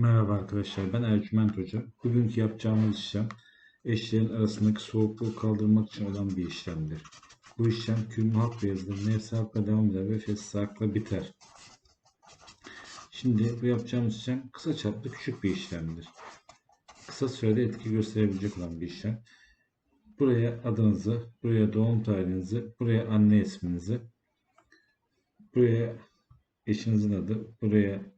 Merhaba arkadaşlar, ben Ercüment Hoca. Bugünkü yapacağımız işlem eşlerin arasındaki soğukluğu kaldırmak için olan bir işlemdir. Bu işlem kürmü hak yazılır, nefsi hakla devam eder ve fesli hakla biter. Şimdi bu yapacağımız işlem kısa çaplı küçük bir işlemdir. Kısa sürede etki gösterebilecek olan bir işlem. Buraya adınızı, buraya doğum tarihinizi, buraya anne isminizi, buraya eşinizin adı, buraya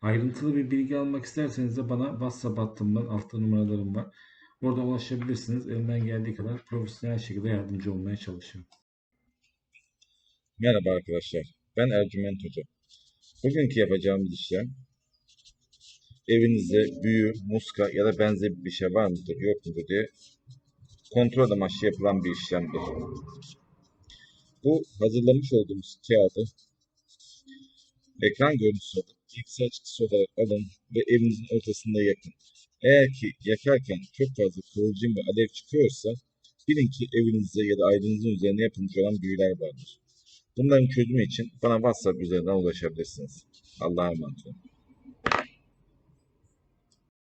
Ayrıntılı bir bilgi almak isterseniz de bana WhatsApp hattımdan altta numaralarım var. Oradan ulaşabilirsiniz. Elimden geldiği kadar profesyonel şekilde yardımcı olmaya çalışıyorum. Merhaba arkadaşlar. Ben Ercüment Hoca. Bugünkü yapacağımız işlem evinizde büyü, muska ya da benzeri bir şey var mıdır yok mudur diye kontrol amaçlı yapılan bir işlemdir. Bu hazırlamış olduğumuz kağıdı ekran görüntüsü alıp bilgisayar çıktısı olarak alın ve evinizin ortasında yakın. Eğer ki yakarken çok fazla kıvılcım ve alev çıkıyorsa bilin ki evinizde ya da ailenizin üzerine yapılmış olan büyüler vardır. Bunların çözümü için bana WhatsApp üzerinden ulaşabilirsiniz. Allah'a emanet olun.